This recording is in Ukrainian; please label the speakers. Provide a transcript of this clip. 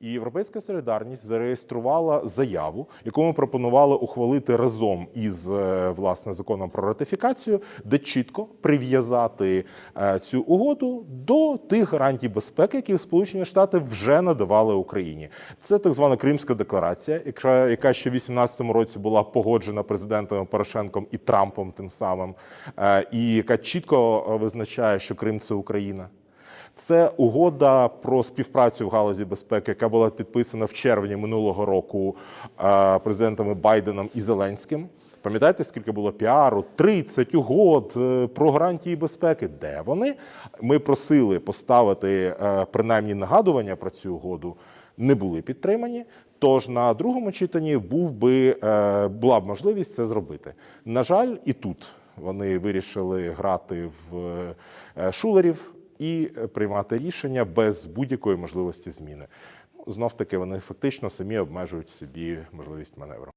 Speaker 1: І Європейська солідарність зареєструвала заяву, яку ми пропонували ухвалити разом із е, власне законом про ратифікацію, де чітко прив'язати е, цю угоду до тих гарантій безпеки, які Сполучені Штати вже надавали Україні. Це так звана Кримська декларація, яка, ще в 2018 році була погоджена президентами Порошенком і Трампом, тим самим, е, і яка чітко визначає, що Крим це Україна. Це угода про співпрацю в галузі безпеки, яка була підписана в червні минулого року е, президентами Байденом і Зеленським. Пам'ятаєте, скільки було піару? 30 угод е, про гарантії безпеки. Де вони? Ми просили поставити е, принаймні нагадування про цю угоду. Не були підтримані. Тож на другому читанні був би була б можливість це зробити. На жаль, і тут вони вирішили грати в шулерів і приймати рішення без будь-якої можливості зміни. Знов таки вони фактично самі обмежують собі можливість маневру.